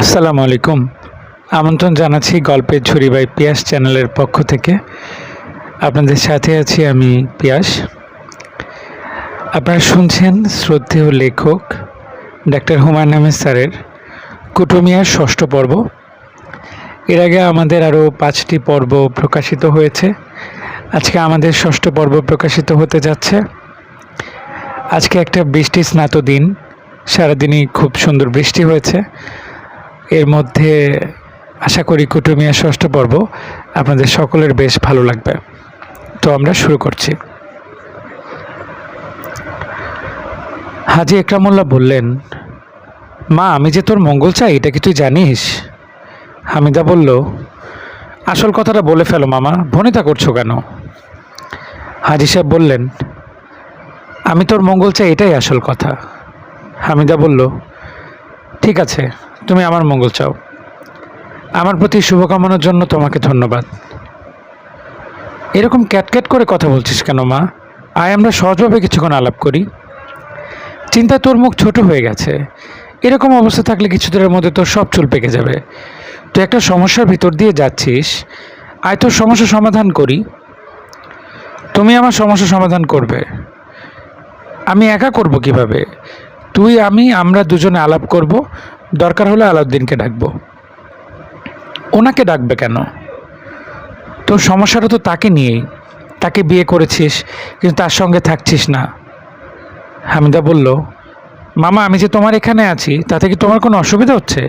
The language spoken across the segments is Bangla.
আসসালামু আলাইকুম। আমন্ত্রণ জানাচ্ছি গল্পের ঝুরি বাই পিয়াস চ্যানেলের পক্ষ থেকে। আপনাদের সাথে আছি আমি পিয়াস। আপনারা শুনছেন শ্রদ্ধেয় লেখক ডাক্তার হুমায়ুন আহমেদ স্যারের কুটুমিয়ার ষষ্ঠ পর্ব। এর আগে আমাদের আরও পাঁচটি পর্ব প্রকাশিত হয়েছে। আজকে আমাদের ষষ্ঠ পর্ব প্রকাশিত হতে যাচ্ছে। আজকে একটা বৃষ্টি স্নাত দিন। সারাদিনই খুব সুন্দর বৃষ্টি হয়েছে। এর মধ্যে আশা করি কুটুমিয়া ষষ্ঠ পর্ব আপনাদের সকলের বেশ ভালো লাগবে। তো আমরা শুরু করছি। হাজি একরামুল্লাহ বললেন, মা, আমি যে তোর মঙ্গল চাই, এটা কি তুই জানিস? হামিদা বলল, আসল কথাটা বলে ফেলো মামা, ভনিতা করছ কেন? হাজি সাহেব বললেন, আমি তোর মঙ্গল চাই, এটাই আসল কথা। হামিদা বলল, ঠিক আছে। তুমি আমার মঙ্গল চাও। আমার প্রতি শুভকামনার জন্য তোমাকে ধন্যবাদ। এরকম ক্যাটক্যাট করে কথা বলছিস কেন, মা? আয়, আমরা সহজভাবে কিছুক্ষণ আলাপ করি। চিন্তা তোর মুখ ছোট হয়ে গেছে। এরকম অবস্থা থাকলে কিছুদিনের মধ্যে তোর সব চুল পেকে যাবে। তুই একটা সমস্যার ভিতর দিয়ে যাচ্ছিস। আয়, তোর সমস্যা সমাধান করি। তুমি আমার সমস্যা সমাধান করবে। আমি একা করব কীভাবে? তুই, আমি, আমরা দুজনে আলাপ করব। দরকার হলে আলাউদ্দিনকে ডাকবো। ওনাকে ডাকবে কেন? তো সমস্যাটা তো তাকে নিয়েই। তাকে বিয়ে করেছিস, কিন্তু তার সঙ্গে থাকছিস না। হামিদা বলল, মামা, আমি যে তোমার এখানে আছি, তাতে কি তোমার কোনো অসুবিধা হচ্ছে?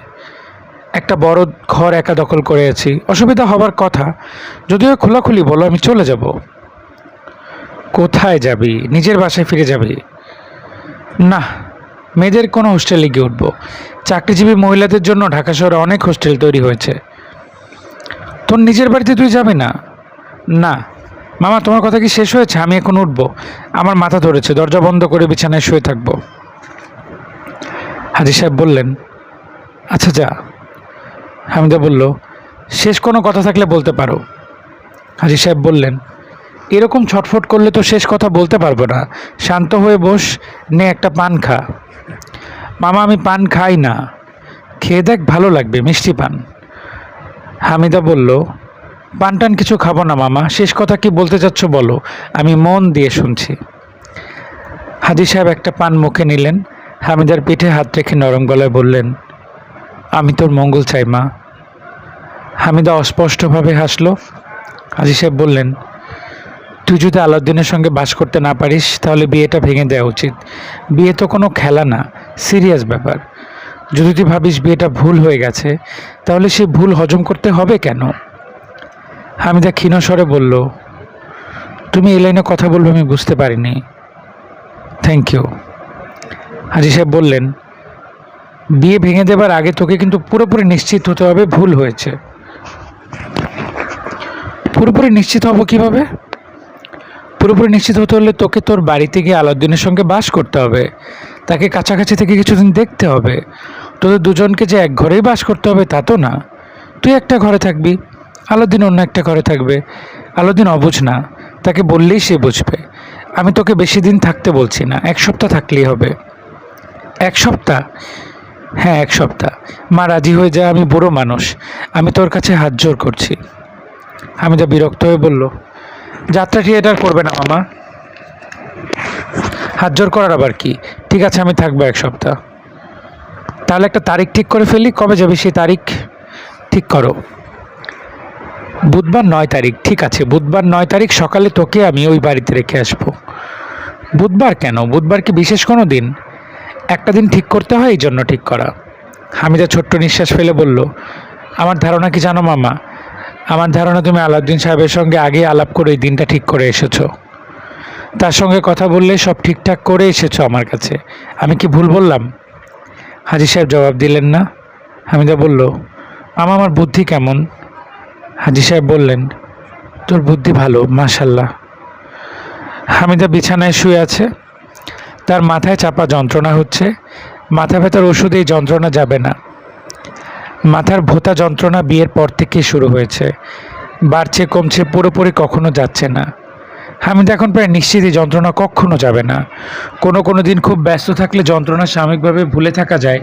একটা বড় ঘর একা দখল করে আছি, অসুবিধা হবার কথা। যদিও খোলাখুলি বলো, আমি চলে যাব। কোথায় যাবি? নিজের বাসায় ফিরে যাবি? না, মেয়েদের কোনো হোস্টেলে গিয়ে উঠবো। চাকরিজীবী মহিলাদের জন্য ঢাকা শহরে অনেক হোস্টেল তৈরি হয়েছে। তোর নিজের বাড়িতে তুই যাবি না? না। মামা, তোমার কথা কি শেষ হয়েছে? আমি এখন উঠবো। আমার মাথা ধরেছে। দরজা বন্ধ করে বিছানায় শুয়ে থাকব। হাজি সাহেব বললেন আচ্ছা যা। হামিদা বলল, শেষ কোনো কথা থাকলে বলতে পারো। হাজি সাহেব বললেন, এরকম ছটফট করলে তো শেষ কথা বলতে পারব না। শান্ত হয়ে বস, নে একটা পান খা। মামা, আমি পান খাই না। খেয়ে দেখ, ভালো লাগবে, মিষ্টি পান। হামিদা বলল, পান টান কিছু খাব না মামা, শেষ কথা কি বলতে চাচ্ছ বলো, আমি মন দিয়ে শুনছি। হাজি সাহেব একটা পান মুখে নিলেন, হামিদার পিঠে হাত রেখে নরম গলায় বললেন, আমি তোর মঙ্গল চাই মা। হামিদা অস্পষ্টভাবে হাসলো। হাজি সাহেব বললেন তুই যদি আলাউদ্দিনের সঙ্গে বাস করতে না পারিস, তাহলে বিয়েটা ভেঙে দেওয়া উচিত। বিয়ে তো কোনো খেলা না, সিরিয়াস ব্যাপার। যদি তুই ভাবিস বিয়েটা ভুল হয়ে গেছে, তাহলে সে ভুল হজম করতে হবে কেন? হামিদা ক্ষীণ স্বরে বলল, তুমি এই লাইনে কথা বলবে আমি বুঝতে পারিনি। থ্যাংক ইউ হাজি সাহেব বললেন, বিয়ে ভেঙে দেবার আগে তোকে কিন্তু পুরোপুরি নিশ্চিত হতে হবে, ভুল হয়েছে। পুরোপুরি নিশ্চিত হব কীভাবে? পুরোপুরি নিশ্চিত হতে হলে তোকে তোর বাড়িতে গিয়ে আলাউদ্দিনের সঙ্গে বাস করতে হবে। তাকে কাছাকাছি থেকে কিছুদিন দেখতে হবে। তোদের দুজনকে যে এক ঘরেই বাস করতে হবে তা তো না। তুই একটা ঘরে থাকবি, আলাউদ্দিন অন্য একটা ঘরে থাকবে। আলাউদ্দিন অবুঝ না, তাকে বললেই সে বুঝবে। আমি তোকে বেশি দিন থাকতে বলছি না, এক সপ্তাহ থাকলেই হবে। এক সপ্তাহ? হ্যাঁ এক সপ্তাহ। মা রাজি হয়ে যায় আমি বুড়ো মানুষ। আমি তোর কাছে হাত জোর করছি। আমি যা বিরক্ত হয়ে বলল যাত্রা থিয়েটার করবে না মামা। হাত জোর করার আবার কি? ঠিক আছে, আমি থাকব এক সপ্তাহ। তাহলে একটা তারিখ ঠিক করে ফেলি কবে যাবি সেই তারিখ? ঠিক করো। বুধবার নয় তারিখ, ঠিক আছে, বুধবার নয় তারিখ সকালে তোকে আমি ওই বাড়িতে রেখে আসব। বুধবার কেন? বুধবার কি বিশেষ কোনো দিন? একটা দিন ঠিক করতে হয়, এই জন্য ঠিক করা। হামিদা ছোট্ট নিঃশ্বাস ফেলে বলল, আমার ধারণা কি জানো মামা? আমার ধারণা তুমি আলাউদ্দিন সাহেবের সঙ্গে আগে আলাপ করে এই দিনটা ঠিক করে এসেছ। তার সঙ্গে কথা বললে সব ঠিকঠাক করে এসেছ আমার কাছে। আমি কি ভুল বললাম? হাজি সাহেব জবাব দিলেন না। হামিদা বলল, মামা, আমার বুদ্ধি কেমন? হাজি সাহেব বললেন, তোর বুদ্ধি ভালো মাশাল্লাহ হামিদা বিছানায় শুয়ে আছে। তার মাথায় চাপা যন্ত্রণা হচ্ছে। মাথা ব্যথার ওষুধে এই যন্ত্রণা যাবে না। মাথার ভোতা যন্ত্রণা বিয়ের পর থেকে শুরু হয়েছে। বাড়ছে, কমছে, পুরোপুরি কখনো যাচ্ছে না। হামিদ এখন প্রায় নিশ্চিত এই যন্ত্রণা কখনো যাবে না। কোনো কোনো দিন খুব ব্যস্ত থাকলে যন্ত্রণা সাময়িকভাবে ভুলে থাকা যায়।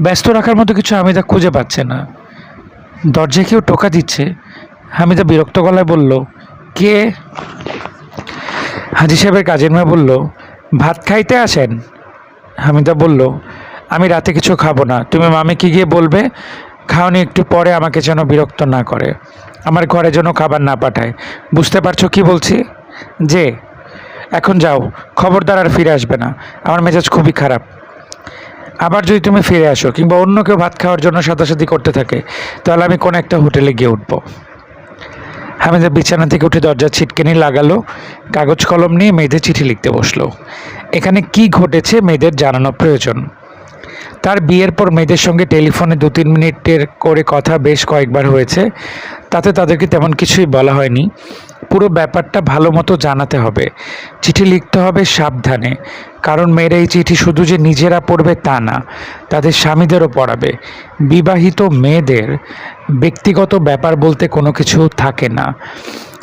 ব্যস্ত রাখার মতো কিছু হামিদা খুঁজে পাচ্ছে না। দরজায় কেউ টোকা দিচ্ছে। হামিদা বিরক্ত গলায় বলল, কে? হাজি সাহেবের কাজের মেয়ে বলল, ভাত খাইতে আসেন? হামিদা বলল আমি রাতে কিছু খাব না। তুমি মামিকে গিয়ে বলবে, খাওনি একটু পরে আমাকে যেন বিরক্ত না করে। আমার ঘরে যেন খাবার না পাঠায়। বুঝতে পারছ কি বলছি? যে, এখন যাও, খবরদার আর ফিরে আসবে না। আমার মেজাজ খুবই খারাপ। আবার যদি তুমি ফিরে আসো, কিংবা অন্য কেউ ভাত খাওয়ার জন্য সাদাসাদি করতে থাকে, তাহলে আমি কোনো একটা হোটেলে গিয়ে উঠবো। হামিদা বিছানা থেকে উঠে দরজা ছিটকেনি লাগালো, কাগজ কলম নিয়ে মেয়েদের চিঠি লিখতে বসল। এখানে কি ঘটেছে মেয়েদের জানানো প্রয়োজন। তার বিয়ের পর মেয়েদের সঙ্গে টেলিফোনে দু তিন মিনিটের করে কথা বেশ কয়েকবার হয়েছে। তাতে তাদেরকে তেমন কিছুই বলা হয়নি। পুরো ব্যাপারটা ভালো মতো জানাতে হবে। চিঠি লিখতে হবে সাবধানে। কারণ মেয়েরা এই চিঠি শুধু যে নিজেরা পড়বে তা না, তাদের স্বামীদেরও পড়াবে। বিবাহিত মেয়েদের ব্যক্তিগত ব্যাপার বলতে কোনো কিছু থাকে না।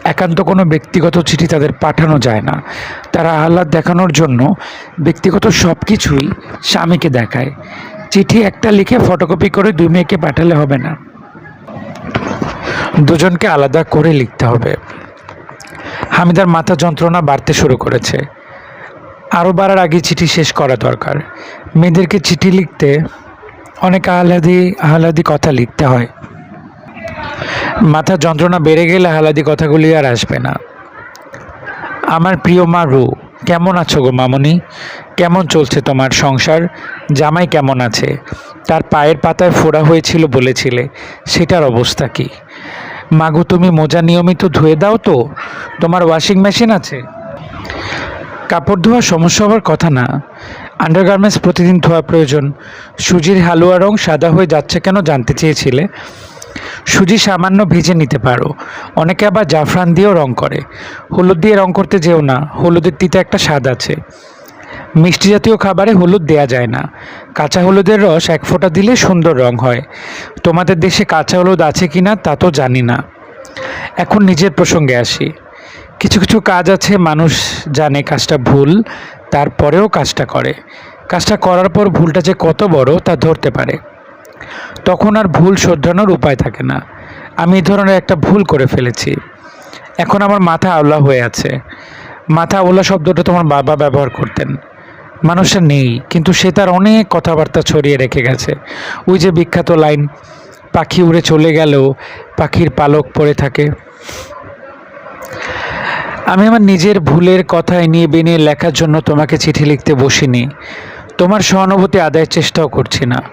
একান্ত কোনো ব্যক্তিগত চিঠি তাদের পাঠানো যায় না। তারা আহ্লাদ দেখানোর জন্য ব্যক্তিগত সব কিছুই স্বামীকে দেখায়। চিঠি একটা লিখে ফটোকপি করে দুই মেয়েকে পাঠালে হবে না। দুজনকে আলাদা করে লিখতে হবে। হামিদার মাথা যন্ত্রণা বাড়তে শুরু করেছে। আরও বাড়ার আগে চিঠি শেষ করা দরকার। মেয়েদেরকে চিঠি লিখতে অনেক আহ্লাদি আহ্লাদি কথা লিখতে হয়। মাথা যন্ত্রণা বেড়ে গেলে হালাদি কথাগুলি আর আসবে না। আমার প্রিয় মা রু, কেমন আছো গো মামনি? কেমন চলছে তোমার সংসার? জামাই কেমন আছে? তার পায়ের পাতায় ফোড়া হয়েছিল বলেছিলে, সেটার অবস্থা কি? মাগো তুমি মোজা নিয়মিত ধুয়ে দাও তো, তোমার ওয়াশিং মেশিন আছে? কাপড় ধোয়ার সমস্যা হওয়ার কথা না। আন্ডারগার্মেন্টস প্রতিদিন ধোয়া প্রয়োজন। সুজির হালুয়া রং সাদা হয়ে যাচ্ছে কেন জানতে চেয়েছিলে? সুজি সামান্য ভেজে নিতে পারো। অনেকে আবার জাফরান দিয়েও রং করে। হলুদ দিয়ে রং করতে যেও না, হলুদের তিতে একটা স্বাদ আছে। মিষ্টি জাতীয় খাবারে হলুদ দেয়া যায় না। কাঁচা হলুদের রস এক ফোঁটা দিলে সুন্দর রং হয়। তোমাদের দেশে কাঁচা হলুদ আছে কি না তা তো জানি না। এখন নিজের প্রসঙ্গে আসি। কিছু কিছু কাজ আছে, মানুষ জানে কাজটা ভুল, তারপরেও কাজটা করে। কাজটা করার পর ভুলটা যে কত বড় তা ধরতে পারে। তখন আর ভুল শোধরানোর উপায় থাকে না। আমি এই ধরনের একটা ভুল করে ফেলেছি। এখন আমার মাথা আওলা হয়ে আছে। মাথা আওলা শব্দটা তোমার বাবা ব্যবহার করতেন। মানুষটা নেই, কিন্তু সে তার অনেক কথাবার্তা ছড়িয়ে রেখে গেছে। ওই যে বিখ্যাত লাইন, পাখি উড়ে চলে গেলেও পাখির পালক পড়ে থাকে। আমি আমার নিজের ভুলের কথা নিয়ে বেনিয়ে লেখার জন্য তোমাকে চিঠি লিখতে বসিনি। তোমার সহানুভূতি আদায়ের চেষ্টাও করছি না।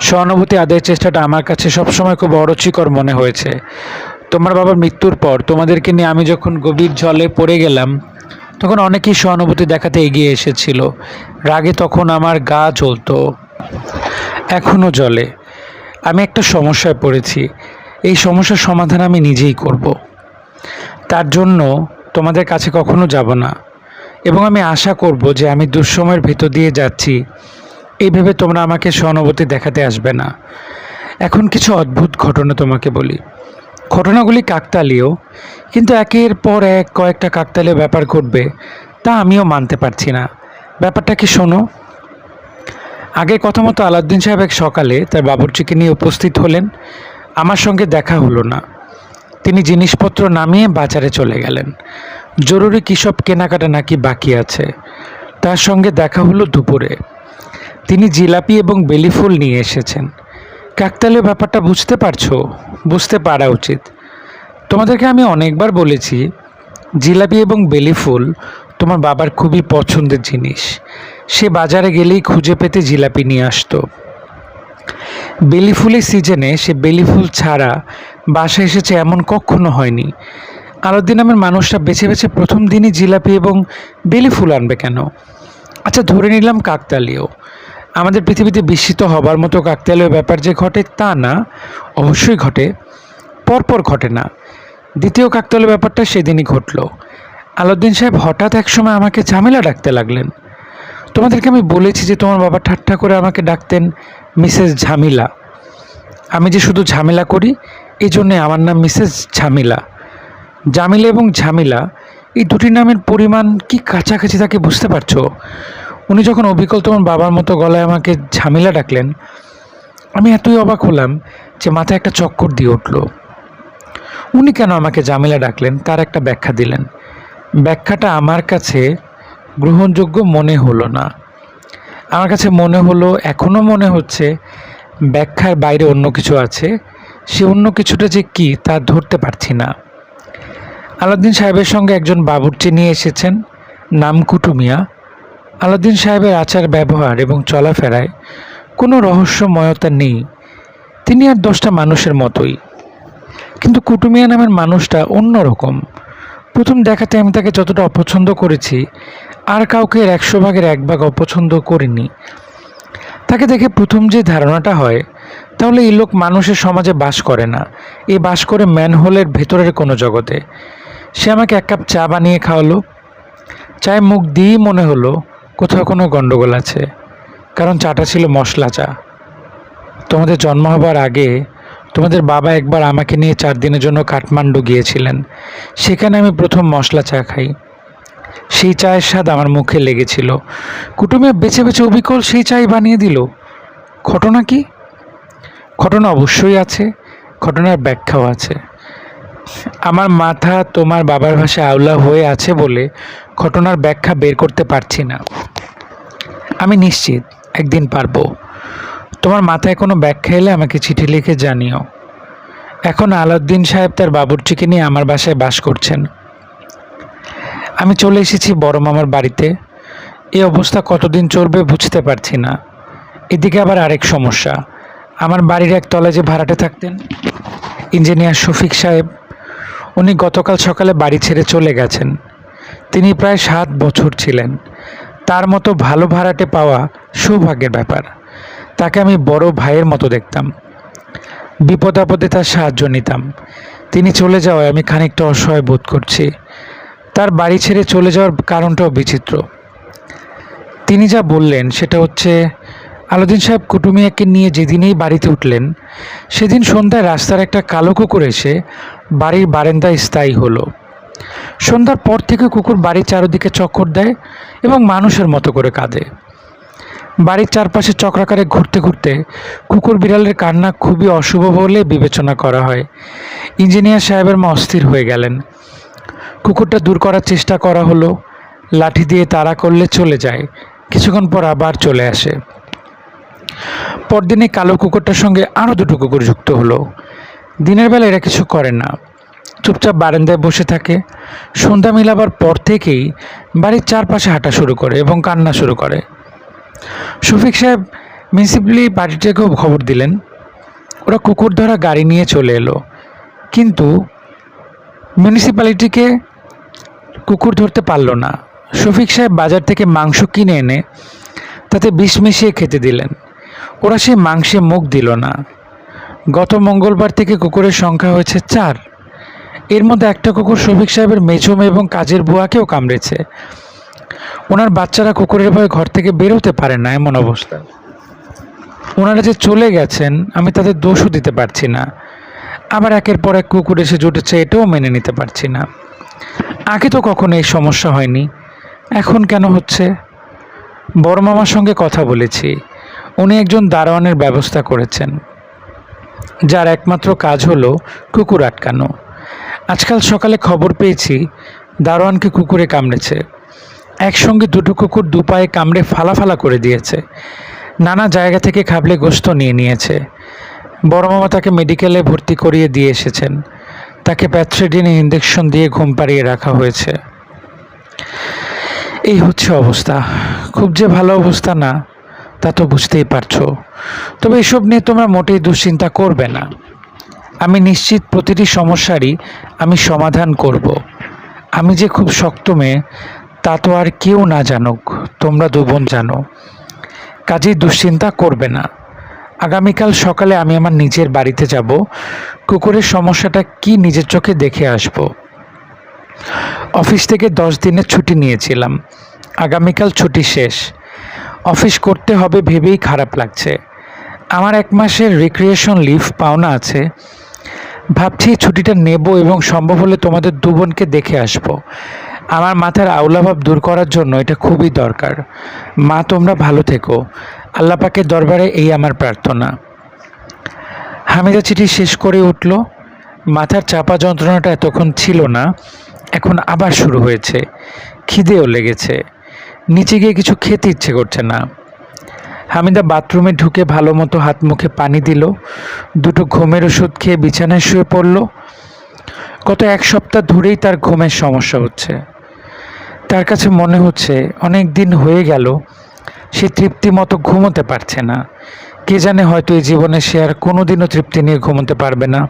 সহানুভূতি আদায়ের চেষ্টাটা আমার কাছে সবসময় খুব অরুচিকর মনে হয়েছে। তোমার বাবার মৃত্যুর পর তোমাদেরকে নিয়ে আমি যখন গভীর জলে পড়ে গেলাম, তখন অনেকেই সহানুভূতি দেখাতে এগিয়ে এসেছিল। রাগে তখন আমার গা জ্বলতো। এখনও জলে আমি একটা সমস্যায় পড়েছি। এই সমস্যার সমাধান আমি নিজেই করব। তার জন্য তোমাদের কাছে কখনো যাব না। এবং আমি আশা করব যে আমি দুঃসময়ের ভেতর দিয়ে যাচ্ছি। এই ভেবে তোমরা আমাকে সহানুভূতি দেখাতে আসবে না। এখন কিছু অদ্ভুত ঘটনা তোমাকে বলি। ঘটনাগুলি কাকতালীয়, কিন্তু একের পর এক কয়েকটা কাকতালীয় ব্যাপার ঘটবে, তা আমিও মানতে পারছি না। ব্যাপারটা কি শোনো? আগে কথা মতো আলাউদ্দিন সাহেব এক সকালে তার বাবুর্চিকে নিয়ে উপস্থিত হলেন। আমার সঙ্গে দেখা হলো না। তিনি জিনিসপত্র নামিয়ে বাজারে চলে গেলেন। জরুরি কী সব কেনাকাটা নাকি বাকি আছে? তার সঙ্গে দেখা হলো দুপুরে। তিনি জিলাপি এবং বেলি ফুল নিয়ে এসেছেন। কাকতালীয় ব্যাপারটা বুঝতে পারছ? বুঝতে পারা উচিত। তোমাদেরকে আমি অনেকবার বলেছি, জিলাপি এবং বেলি ফুল তোমার বাবার খুবই পছন্দের জিনিস। সে বাজারে গেলেই খুঁজে পেতে জিলাপি নিয়ে আসতো। বেলি ফুলের সিজনে সে বেলি ফুল ছাড়া বাসায় এসেছে এমন কখনো হয়নি। আলাউদ্দিন নামের মানুষটা বেছে বেছে প্রথম দিনই জিলাপি এবং বেলি ফুল আনবে কেন? আচ্ছা ধরে নিলাম কাকতালীয়। আমাদের পৃথিবীতে বিস্মিত হবার মতো কাকতালীয় ব্যাপার যে ঘটে তা না, অবশ্যই ঘটে, পরপর ঘটে না। দ্বিতীয় কাকতালীয় ব্যাপারটা সেদিনই ঘটলো। আলাউদ্দিন সাহেব হঠাৎ একসময় আমাকে ঝামেলা ডাকতে লাগলেন। তোমাদেরকে আমি বলেছি যে তোমার বাবা ঠাট্টা করে আমাকে ডাকতেন মিসেস ঝামিলা। আমি যে শুধু ঝামেলা করি, এই জন্যে আমার নাম মিসেস ঝামিলা। জামিলা এবং ঝামিলা, এই দুটি নামের পরিমাণ কি কাছাকাছি তাকে বুঝতে পারছ? উনি যখন অবিকল তোমার বাবার মতো গলায় আমাকে ঝামেলা ডাকলেন, আমি এতই অবাক হলাম যে মাথায় একটা চক্কর দিয়ে উঠল। উনি কেন আমাকে ঝামেলা ডাকলেন, তার একটা ব্যাখ্যা দিলেন। ব্যাখ্যাটা আমার কাছে গ্রহণযোগ্য মনে হলো না। আমার কাছে মনে হলো এখনও মনে হচ্ছে ব্যাখ্যার বাইরে অন্য কিছু আছে, সে অন্য কিছুটা যে কি তা ধরতে পারছি না। আলাউদ্দিন সাহেবের সঙ্গে একজন বাবুর্চি নিয়ে এসেছেন, নাম কুটুমিয়া। আলাউদ্দিন সাহেবের আচার ব্যবহার এবং চলাফেরায় কোনো রহস্যময়তা নেই। তিনি আর দশটা মানুষের মতোই। কিন্তু কুটুমিয়া নামের মানুষটা অন্যরকম। প্রথম দেখাতে আমি তাকে যতটা অপছন্দ করেছি, আর কাউকে একশো ভাগের এক ভাগ অপছন্দ করিনি। তাকে দেখে প্রথম যে ধারণাটা হয়, তাহলে এই লোক মানুষের সমাজে বাস করে না। এ বাস করে ম্যানহোলের ভেতরের কোনো জগতে। সে আমাকে এক কাপ চা বানিয়ে খাওয়ালো। চায়ে মুখ দিয়েই মনে হলো কোথাও কোনো গণ্ডগোল আছে? কারণ চাটা ছিল মশলা চা। তোমাদের জন্ম হবার আগে তোমাদের বাবা একবার আমাকে নিয়ে চার দিনের জন্য কাঠমান্ডু গিয়েছিলেন। সেখানে আমি প্রথম মশলা চা খাই। সেই চায়ের স্বাদ আমার মুখে লেগেছিল। কুটুমে বেছে বেছে অবিকল সেই চাই বানিয়ে দিল। ঘটনা কি? ঘটনা অবশ্যই আছে, ঘটনার ব্যাখ্যাও আছে। আমার মাথা তোমার বাবার ভাষায় আওলা হয়ে আছে বলে ঘটনার ব্যাখ্যা বের করতে পারছি না। আমি নিশ্চিত, একদিন পারব। তোমার মাথায় কোনো ব্যাখ্যা এলে আমাকে চিঠি লিখে জানিও। এখন আলাউদ্দিন সাহেব তার বাবুর্চিকে নিয়ে আমার বাসায় বাস করছেন। আমি চলে এসেছি বড় মামার বাড়িতে। এই অবস্থা কতদিন চলবে বুঝতে পারছি না। এদিকে আবার আরেক সমস্যা। আমার বাড়ির এক তলায় যে ভাড়াটে থাকতেন, ইঞ্জিনিয়ার শফিক সাহেব, উনি গতকাল সকালে বাড়ি ছেড়ে চলে গেছেন। তিনি প্রায় সাত বছর ছিলেন। তার মতো ভালো ভাড়াটে পাওয়া সৌভাগ্যের ব্যাপার। তাকে আমি বড় ভাইয়ের মতো দেখতাম। বিপদ আপদে তার সাহায্য নিতাম। তিনি চলে যাওয়ায় আমি খানিকটা অসহায় বোধ করছি। তার বাড়ি ছেড়ে চলে যাওয়ার কারণটাও বিচিত্র। তিনি যা বললেন সেটা হচ্ছে, আলাউদ্দিন সাহেব কুটুমিয়াকে নিয়ে যেদিনেই বাড়িতে উঠলেন, সেদিন সন্ধ্যায় রাস্তার একটা কালো কুকুর এসে বাড়ির বারান্দায় স্থায়ী হলো। সন্ধ্যার পর থেকে কুকুর বাড়ির চারদিকে চক্কর দেয় এবং মানুষের মতো করে কাঁদে। বাড়ির চারপাশে চক্রাকারে ঘুরতে ঘুরতে কুকুর বিড়ালের কান্না খুবই অশুভ বলে বিবেচনা করা হয়। ইঞ্জিনিয়ার সাহেবের মা অস্থির হয়ে গেলেন। কুকুরটা দূর করার চেষ্টা করা হলো। লাঠি দিয়ে তাড়া করলে চলে যায়। কিছুক্ষণ পর আবার চলে আসে। পরদিনে কালো কুকুরটার সঙ্গে আরও দুটো কুকুর যুক্ত হলো। দিনের বেলা এরা কিছু করে না। চুপচাপ বারান্দায় বসে থাকে। সন্ধ্যা মিলাবার পর থেকেই বাড়ির চারপাশে হাঁটা শুরু করে এবং কান্না শুরু করে। শফিক সাহেব মিউনিসিপ্যালি পার্টিটাকেও খবর দিলেন। ওরা কুকুর ধরা গাড়ি নিয়ে চলে এলো। কিন্তু মিউনিসিপ্যালিটিকে কুকুর ধরতে পারল না। শফিক সাহেব বাজার থেকে মাংস কিনে এনে তাতে বিষ মিশিয়ে খেতে দিলেন। ওরা সেই মাংসে মুখ দিল না। গত মঙ্গলবার থেকে কুকুরের সংখ্যা হয়েছে চার। এর মধ্যে একটা কুকুর শফিক সাহেবের মেচুম এবং কাজের বুয়াকেও কামড়েছে। ওনার বাচ্চারা কুকুরের ভয়ে ঘর থেকে বেরোতে পারে না, এমন অবস্থা। ওনারা যে চলে গেছেন, আমি তাদের দোষও দিতে পারছি না। আবার একের পর এক কুকুর এসে জুটেছে, এটাও মেনে নিতে পারছি না। আগে তো কখনো এই সমস্যা হয়নি, এখন কেন হচ্ছে? বড় মামার সঙ্গে কথা বলেছি, উনি একজন দারোয়ানের ব্যবস্থা করেছেন, যার একমাত্র কাজ হলো কুকুর আটকানো। আজকাল সকালে খবর পেয়েছি, দারোয়ানকে কুকুরে কামড়েছে। একসঙ্গে দুটো কুকুর দুপায়ে কামড়ে ফালাফালা করে দিয়েছে। নানা জায়গা থেকে খাবলে গোস্ত নিয়ে নিয়েছে। বড় মামা তাকে মেডিকেলে ভর্তি করিয়ে দিয়ে এসেছেন। তাকে প্যাথ্রেডিনে ইঞ্জেকশন দিয়ে ঘুম পাড়িয়ে রাখা হয়েছে। এই হচ্ছে অবস্থা। খুব যে ভালো অবস্থা না, তা তো বুঝতেই পারছ। তবে এসব নিয়ে তোমরা মোটেই দুশ্চিন্তা করবে না। আমি নিশ্চিত প্রতিটি সমস্যারই আমি সমাধান করব। আমি যে খুব শক্ত মেয়ে, তা তো আর কেউ না জানুক, তোমরা দু বোন জানো। কাজেই দুশ্চিন্তা করবে না। আগামীকাল সকালে আমি আমার নিজের বাড়িতে যাব, কুকুরের সমস্যাটা কি নিজের চোখে দেখে আসব। অফিস থেকে দশ দিনের ছুটি নিয়েছিলাম। আগামীকাল ছুটি শেষ। অফিস করতে হবে ভেবেই খারাপ লাগছে। আমার এক মাসের রিক্রিয়েশন লিভ পাওনা আছে। ভাবছি ছুটিটা নেব এবং সম্ভব হলে তোমাদের দু বোনকে দেখে আসব। আমার মাথার আউলাভাব দূর করার জন্য এটা খুবই দরকার। মা, তোমরা ভালো থেকো। আল্লাহ পাকের দরবারে এই আমার প্রার্থনা। হামিদা চিঠি শেষ করে উঠল। মাথার চাপা যন্ত্রণাটা এতক্ষণ ছিল না, এখন আবার শুরু হয়েছে। খিদেও লেগেছে। নিচে গিয়ে কিছু খেতে ইচ্ছে করছে না। হামিদা বাথরুমে ঢুকে ভালো মতো হাত মুখে পানি দিল। দুটো ঘুমের ওষুধ খেয়ে বিছানায় শুয়ে পড়ল। গত এক সপ্তাহ ধরেই তার ঘুমের সমস্যা হচ্ছে। তার কাছে মনে হচ্ছে অনেক দিন হয়ে গেল, সে তৃপ্তি মতো ঘুমোতে পারছে না। কে জানে হয়তো এই জীবনে সে আর কোনোদিনও তৃপ্তি নিয়ে ঘুমোতে পারবে না।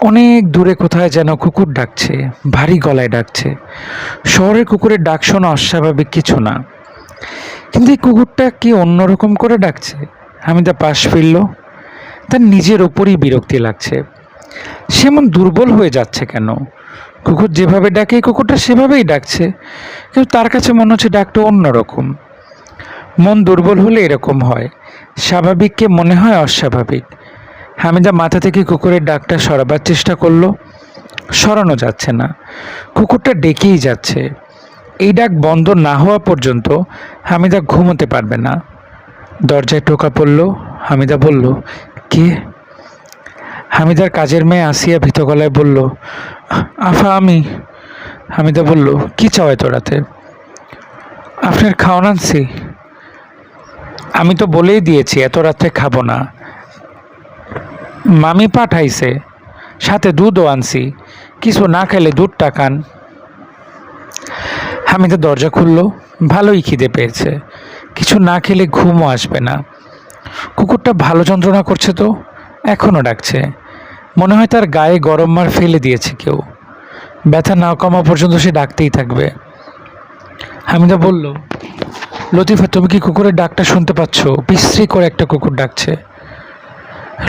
অনেক দূরে কোথায় যেন কুকুর ডাকছে, ভারী গলায় ডাকছে। শহরের কুকুরের ডাক শোনা অস্বাভাবিক কিছু না। কিন্তু এই কুকুরটা কি অন্যরকম করে ডাকছে? আমি হামিদা পাশ ফিরল, তার নিজের ওপরই বিরক্তি লাগছে। সে এমন দুর্বল হয়ে যাচ্ছে কেন? কুকুর যেভাবে ডাকে, কুকুরটা সেভাবেই ডাকছে। কিন্তু তার কাছে মনে হচ্ছে ডাকটা অন্যরকম। মন দুর্বল হলে এরকম হয়। স্বাভাবিককে মনে হয় অস্বাভাবিক। হামিদা মাথা থেকে কুকুরের ডাকটা সরাবার চেষ্টা করল, সরানো যাচ্ছে না। কুকুরটা ডেকেই যাচ্ছে। এই ডাক বন্ধ না হওয়া পর্যন্ত হামিদা ঘুমোতে পারবে না। দরজায় টোকা পড়ল, হামিদা বলল, কে? হামিদার কাজের মেয়ে আসিয়া ভীত গলায় বলল, আফা, আমি। হামিদা বলল, কি চাও এত রাতে? আপনার খাওয়ান আনছি। আমি তো বলেই দিয়েছি, এত রাত্রে খাব না। মামি পাঠাইছে, সাথে দুধও আনছি, কিছু না খেলে দুধটা খান। হামিদা দরজা খুললো, ভালোই খিদে পেয়েছে। কিছু না খেলে ঘুমও আসবে না। কুকুরটা ভালো যন্ত্রণা করছে তো, এখনও ডাকছে। মনে হয় তার গায়ে গরম মার ফেলে দিয়েছে কেউ। ব্যথা না কমা পর্যন্ত সে ডাকতেই থাকবে। হামিদা বলল, লতিফা, তুমি কি কুকুরের ডাকটা শুনতে পাচ্ছ? বিশ্রী করে একটা কুকুর ডাকছে।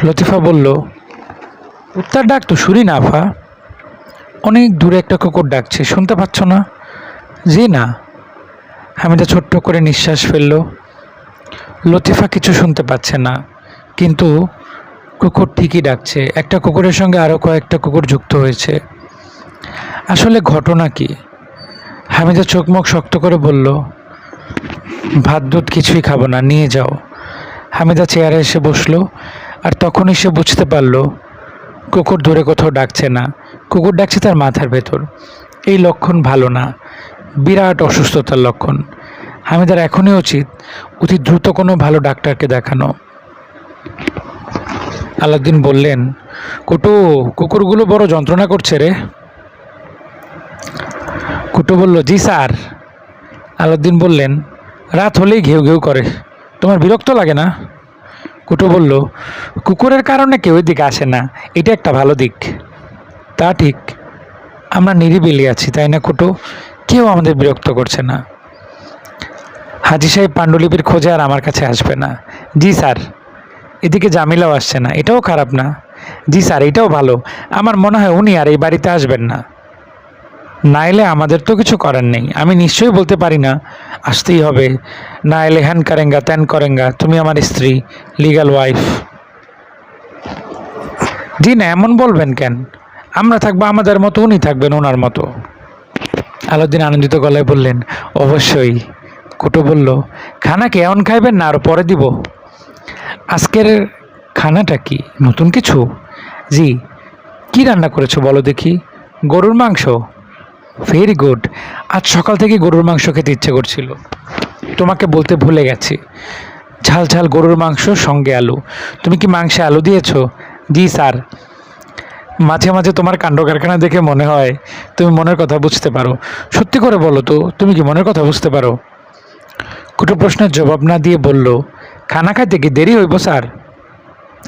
লতিফা বলল, উত্তার ডাক তো শুনি না, আফা। অনেক দূরে একটা কুকুর ডাকছে, শুনতে পাচ্ছ না? জি না। হামিদা ছোট্ট করে নিঃশ্বাস ফেলল, লতিফা কিছু শুনতে পাচ্ছে না, কিন্তু কুকুর ঠিকই ডাকছে। একটা কুকুরের সঙ্গে আরও কয়েকটা কুকুর যুক্ত হয়েছে। আসলে ঘটনা কি? হামিদা চোখ মুখ শক্ত করে বলল, ভাত, দুধ কিছুই খাব না, নিয়ে যাও। হামিদা চেয়ারে এসে বসল, আর তখনই সে বুঝতে পারল, কুকুর দূরে কোথাও ডাকছে না। কুকুর ডাকছে তার মাথার ভেতর। এই লক্ষণ ভালো না। বিরাট অসুস্থতার লক্ষণ। হামিদার এখনই উচিত অতি দ্রুত কোনো ভালো ডাক্তারকে দেখানো। আলাউদ্দিন বললেন, কুটু, কুকুরগুলো বড় যন্ত্রণা করছে রে। কুটু বলল, জি স্যার। আলাউদ্দিন বললেন, রাত হলেই ঘেউ ঘেউ করে। তোমার বিরক্ত লাগে না? কুটু বলল, কুকুরের কারণে কেউ এদিকে আসে না। এটা একটা ভালো দিক। তা ঠিক। আমরা নিরিবিলি আছি, তাই না কুটু? কেউ আমাদের বিরক্ত করছে না। হাজি সাহেব পাণ্ডুলিপির খোঁজে আর আমার কাছে আসবে না। জি স্যার, এদিকে জামিলাও আসছে না। এটাও খারাপ না। জি স্যার, এটাও ভালো। আমার মনে হয় উনি আর এই বাড়িতে আসবেন না। না এলে আমাদের তো কিছু করার নেই। আমি নিশ্চয়ই বলতে পারি না। আসতেই হবে। না এলে হ্যান করেঙ্গা, ত্যান করেঙ্গা। তুমি আমার স্ত্রী লিগাল ওয়াইফ জি না, এমন বলবেন কেন? আমরা থাকব আমাদের মতো, উনি থাকবেন ওনার মতো। আলাউদ্দিন আনন্দিত গলায় বললেন, অবশ্যই। কুটু বলল, খানা কে এমন খাইবেন না, আর পরে দিব। আজকের খানাটা কি, নতুন কিছু? জি, কি রান্না করেছ বলো দেখি? গরুর মাংস। ভেরি গুড আজ সকাল থেকে গরুর মাংস খেতে ইচ্ছে করছিল। তোমাকে বলতে ভুলে গেছি। ঝাল ঝাল গরুর মাংস, সঙ্গে আলু। তুমি কি মাংসে আলু দিয়েছ? জি, স্যার। মাঝে মাঝে তোমার কাণ্ড কারখানা দেখে মনে হয় তুমি মনের কথা বুঝতে পারো। সত্যি করে বলো তো, তুমি কি মনের কথা বুঝতে পারো? কুটু প্রশ্নের জবাব না দিয়ে বলল, খানা খাইতে কি দেরি হইব, স্যার?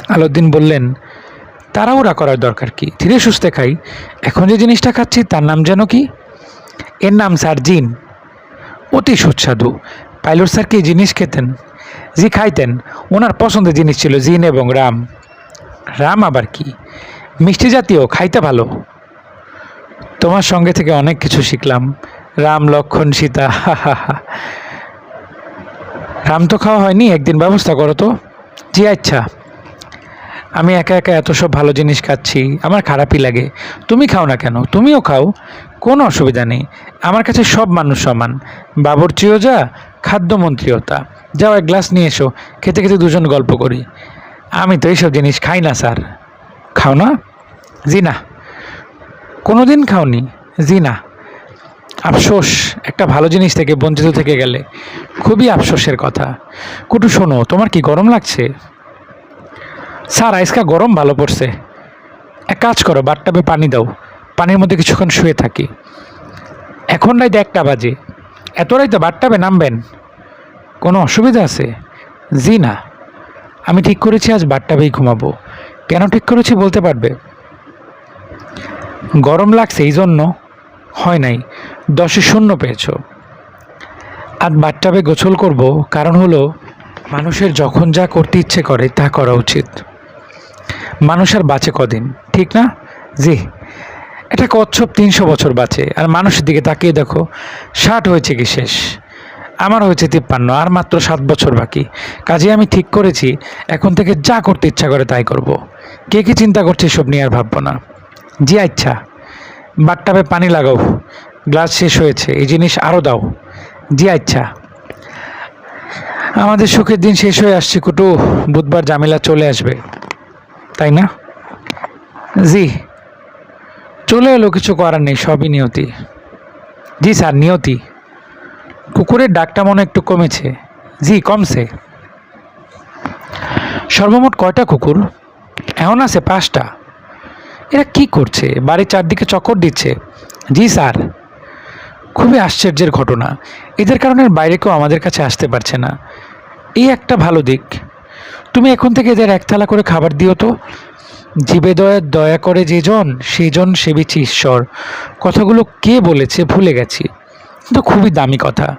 আলাউদ্দিন বললেন তারাও তাড়াহুড়া করার দরকার কি? ধীরে সুস্থে খাই। এখন যে জিনিসটা খাচ্ছি, তার নাম যেন কি? এর নাম, স্যার, জিন। অতি সুস্বাদু। পাইলট স্যার কি জিনিস খেতেন? জি, খাইতেন। ওনার পছন্দের জিনিস ছিল জিন এবং রাম। রাম আবার কি? মিষ্টি জাতীয়, খাইতে ভালো। তোমার সঙ্গে থেকে অনেক কিছু শিখলাম। রাম, লক্ষণ, সীতা রাম তো খাওয়া হয়নি, একদিন ব্যবস্থা করো তো। জি আচ্ছা। আমি একা একা এত সব ভালো জিনিস খাচ্ছি, আমার খারাপই লাগে। তুমি খাও না কেন? তুমিও খাও, কোনো অসুবিধা নেই। আমার কাছে সব মানুষ সমান। বাবরচিও যা, খাদ্যমন্ত্রীও তা। যাও এক গ্লাস নিয়ে এসো, খেতে খেতে দুজন গল্প করি। আমি তো এইসব জিনিস খাই না, স্যার। খাও না? জি না কোনো দিন খাওনি জি না আফসোস, একটা ভালো জিনিস থেকে বঞ্চিত থেকে গেলে। খুবই আফসোসের কথা। কুটু, শোনো, তোমার কি গরম লাগছে? স্যার, আইসকা গরম ভালো পড়ছে। এক কাজ করো, বাথটাবে পানি দাও। পানির মধ্যে কিছুক্ষণ শুয়ে থাকি। এখন রাইতে একটা বাজে। এত রাইতে বাথটাবে নামবেন? কোনো অসুবিধা আছে? জি না আমি ঠিক করেছি আজ বাথটাবেই ঘুমাবো। কেন ঠিক করেছি বলতে পারবে? গরম লাগছে এই জন্য হয় নাই। দশে শূন্য পেয়েছ। আজ বাথটাবে গোসল করব, কারণ হলো মানুষের যখন যা করতে ইচ্ছে করে, তা করা উচিত। মানুষ আর বাঁচে কদিন, ঠিক না? জি। এটা কচ্ছপ তিনশো বছর বাঁচে, আর মানুষের দিকে তাকিয়ে দেখো, ষাট হয়েছে কি শেষ? আমার হয়েছে তিপ্পান্ন, আর মাত্র সাত বছর বাকি। কাজে আমি ঠিক করেছি, এখন থেকে যা করতে ইচ্ছা করে তাই করব। কে কি চিন্তা করছে সব নিয়ে আর ভাববো না। জি আচ্ছা। বাটটাবে পানি লাগাও। গ্লাস শেষ হয়েছে। এই জিনিস আরও দাও। জি আচ্ছা। আমাদের সুখের দিন শেষ হয়ে আসছে, কুটু। বুধবার জামিলা চলে আসবে। তাই না? জি। চলে এলো, কিছু করার নেই, সবই নিয়তি। জি, স্যার, নিয়তি। কুকুরের ডাকটা মনে একটু কমেছে। জি, কমছে। সর্বমোট কয়টা কুকুর? এমন আছে পাঁচটা। এরা কি করছে? বাড়ির চারদিকে চক্কর দিচ্ছে। জি, স্যার। খুবই আশ্চর্যের ঘটনা। এদের কারণে বাইরে কেউ আমাদের কাছে আসতে পারছে না। এই একটা ভালো দিক। তুমি এখন থেকে এদের একতলা করে খাবার দিও তো। জীবে দয়া দয়া করে যেজন সেজন সেবিছি ঈশ্বর। কথাগুলো কে বলেছে ভুলে গেছি। কিন্তু খুবই দামি কথা।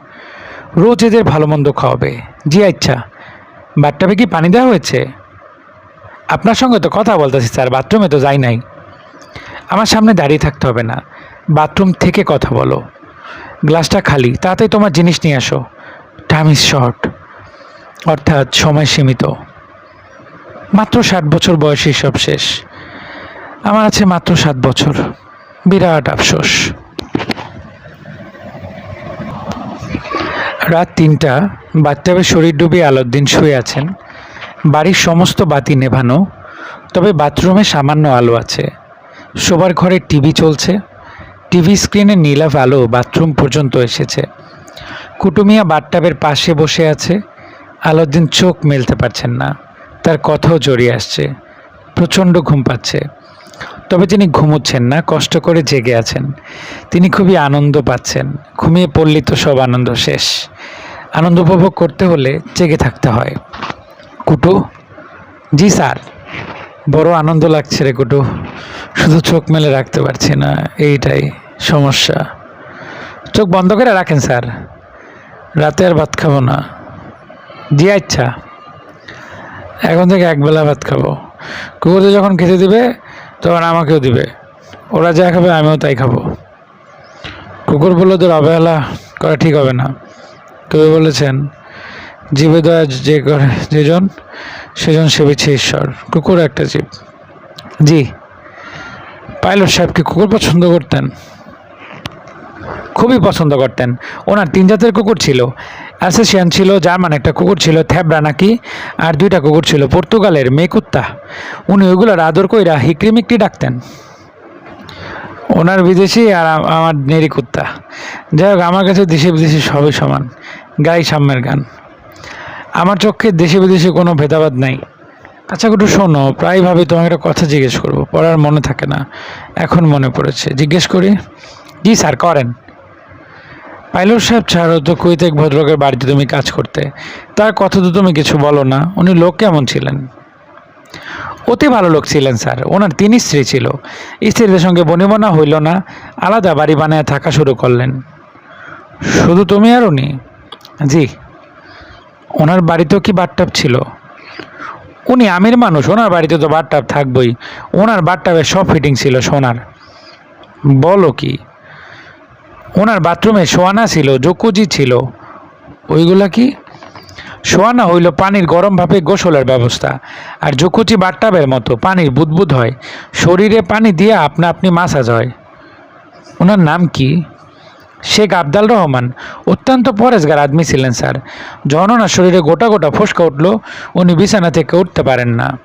রোজ এদের ভালো মন্দ খাওয়াবে। জি আচ্ছা। বাথটাবে কি পানি দেওয়া হয়েছে? আপনার সঙ্গে তো কথা বলতেছি, স্যার। বাথরুমে তো যাই নাই। আমার সামনে দাঁড়িয়ে থাকতে হবে না। বাথরুম থেকে কথা বলো। গ্লাসটা খালি তাতে তোমার জিনিস নিয়ে আসো। Time is short. অর্থাৎ সময় সীমিত। মাত্র ষাট বছর বয়সে সব শেষ। আমার আছে মাত্র সাত বছর। বিরাট আফসোস। রাত তিনটা বাচ্চাবে শরীর ডুবিয়ে আলোর দিন শুয়ে আছেন। বাড়ির সমস্ত বাতি নেভানো, তবে বাথরুমে সামান্য আলো আছে। শোবার ঘরে টিভি চলছে। টিভি স্ক্রিনে নীলাভ আলো বাথরুম পর্যন্ত এসেছে। কুটুমিয়া বাথটাবের পাশে বসে আছে। আলাউদ্দিন চোখ মেলতে পারছেন না। তার কথাও জড়িয়ে আসছে। প্রচণ্ড ঘুম পাচ্ছে। তবে তিনি ঘুমোচ্ছেন না, কষ্ট করে জেগে আছেন। তিনি খুবই আনন্দ পাচ্ছেন। ঘুমিয়ে পড়লে তো সব আনন্দ শেষ। আনন্দ উপভোগ করতে হলে জেগে থাকতে হয়। কুটু? জি স্যার। বড় আনন্দ লাগছে রে কুটু। শুধু চোখ মেলে রাখতে পারছি না, এইটাই সমস্যা। চোখ বন্ধ করে রাখেন স্যার। রাতে আর ভাত খাব না। জি আচ্ছা এখন থেকে একবেলা ভাত খাব। কুকুরদের যখন খেতে দিবে, তখন আমাকেও দিবে। ওরা যা খাবে আমিও তাই খাব। কুকুর বলল, তোর অবহেলা করা ঠিক হবে না। কবি বলেছেন জীবে দয়া যে করে, যেজন সেজন সেবেছে ঈশ্বর, কুকুর একটা জীব। জি, পাইলট সাহেব কি কুকুর পছন্দ করতেন? খুবই পছন্দ করতেন। ওনার তিন জাতের কুকুর ছিল। অ্যাসেসিয়ান ছিল, জার্মান একটা কুকুর ছিল থ্যাবরা নাকি, আর দুইটা কুকুর ছিল, পর্তুগালের মেকুত্তা উনি ওইগুলোর আদর কইরা হিকরি মিকরি ডাকতেন। ওনার বিদেশি আর আমার নেরি কুত্তা। যাই হোক, আমার কাছে দেশে বিদেশি সবই সমান। গাই সাম্যের গান। আমার চোখে দেশে বিদেশে কোনো ভেদাভেদ নাই। আচ্ছা একটু শোনো প্রায় ভাবে তোমাকে একটা কথা জিজ্ঞেস করব, পড়ার মনে থাকে না, এখন মনে পড়েছে। জিজ্ঞেস করি, জি স্যার, করেন। পাইলট সাহেব ছাড়ো তো কুইতে এক ভদ্রলোকের বাড়িতে তুমি কাজ করতে, তার কথা তো তুমি কিছু বলো না, উনি লোক কেমন ছিলেন? অতি ভালো লোক ছিলেন স্যার, ওনার তিন স্ত্রী ছিল। স্ত্রীদের সঙ্গে বনিবনা হইল না, আলাদা বাড়ি বানায় থাকা শুরু করলেন। শুধু তুমি আর উনি? জি। ওনার বাড়িতেও কি বাথটাব ছিল? উনি আমির মানুষ, ওনার বাড়িতে তো বাথটাব থাকবই। ওনার বাথটাবের সব ফিটিং ছিল সোনার। বলো কি? ওনার বাথরুমে শোয়ানা ছিল জকুজি ছিল। ওইগুলা কি? শোয়ানা হইল পানির গরম ভাবে গোসলের ব্যবস্থা। আর জকুচি বাট্টাবের মতো, পানির বুদবুদ হয়। শরীরে পানি দিয়ে আপনা আপনি মাসাজ হয়। ওনার নাম কি? শেখ আবদাল রহমান অত্যন্ত পরেশগার আদমি ছিলেন, স্যার। যখন ওনার শরীরে গোটা গোটা ফসকা উঠল, উনি বিছানা থেকে উঠতে পারেন না।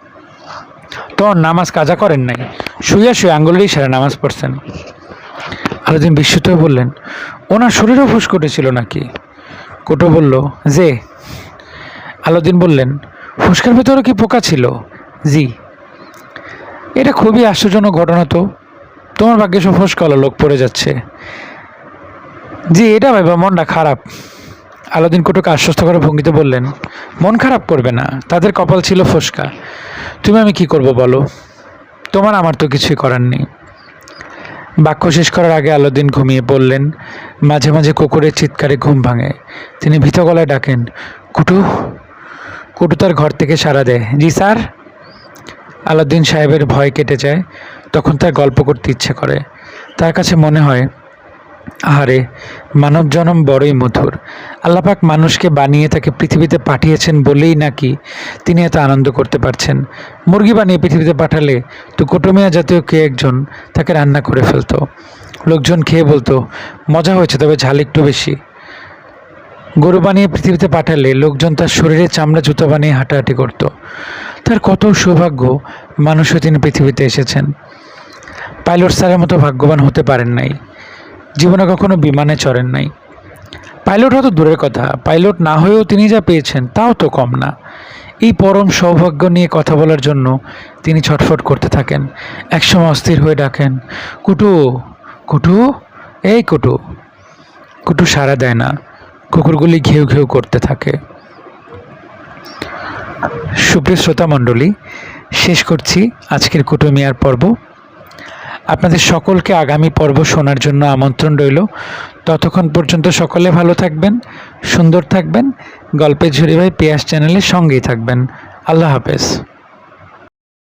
তখন নামাজ কাজা করেন নাই, শুয়ে শুয়ে আঙ্গুলের ইশারা নামাজ পড়ছেন। আলাদিন বিস্মিত হয়ে বললেন, ওনার শরীরেও ফুসকে উঠেছিল নাকি? কুটো বলল যে আলাদিন বললেন, ফুসকার ভেতরে কি পোকা ছিল? জি। এটা খুবই আশ্চর্যজনক ঘটনা তো। তোমার ভাগ্যে সব ফসকালো লোক পড়ে যাচ্ছে। জি, এটা ভাইবা মনটা খারাপ। আলাদিন কুটুকে আশ্বস্ত করে ভঙ্গিতে বললেন, মন খারাপ করবে না, তাদের কপাল ছিল ফসকা। তুমি আমি কি করব বলো? তোমার আমার তো কিছুই করার নেই। বাক্য শেষ করার আগে আলাদিন ঘুমিয়ে পড়লেন, মাঝে মাঝে কুকুরের চিৎকারে ঘুম ভাঙে। তিনি ভীত গলায় ডাকেন, কুটু কুটু তার ঘর থেকে সাড়া দেয় জি স্যার? আলাউদ্দিন সাহেবের ভয় কেটে যায়, তখন তার গল্প করতে ইচ্ছে করে। তার কাছে মনে হয় আহারে মানব জনম বড়ই মধুর। আল্লাপাক মানুষকে বানিয়ে তাকে পৃথিবীতে পাঠিয়েছেন বলেই নাকি তিনি এত আনন্দ করতে পারছেন। মুরগি বানিয়ে পৃথিবীতে পাঠালে তো কুটুমিয়া জাতীয় কে একজন তাকে রান্না করে ফেলতো? লোকজন খেয়ে বলতো, মজা হয়েছে, তবে ঝাল একটু বেশি। গরু বানিয়ে পৃথিবীতে পাঠালে লোকজন তার শরীরে চামড়া, জুতো বানিয়ে হাঁটাহাঁটি করত। তার কত সৌভাগ্য মানুষও তিনি পৃথিবীতে এসেছেন। পাইলট স্যারের মতো ভাগ্যবান হতে পারেন নাই। জীবনে কখনো বিমানে চড়েন নাই। পাইলট হয়তো দূরের কথা, পাইলট না হয়েও তিনি যা পেয়েছেন তাও তো কম না। এই পরম সৌভাগ্য নিয়ে কথা বলার জন্য তিনি ছটফট করতে থাকেন, একসময় অস্থির হয়ে ডাকেন, কুটু কুটু, এই কুটু। কুটু সাড়া দেয় না, কুকুরগুলি ঘেউ ঘেউ করতে থাকে। সুপ্রিয় শ্রোতা মণ্ডলী, শেষ করছি আজকের কুটুমিয়ার পর্ব। আপনাদের সকলকে আগামী পর্ব শোনার জন্য আমন্ত্রণ রইল। ততক্ষণ পর্যন্ত সকলে ভালো থাকবেন, সুন্দর থাকবেন। গল্পের ঝুড়ি ভাই পেয়াস চ্যানেলের সঙ্গেই থাকবেন। আল্লাহ হাফেজ।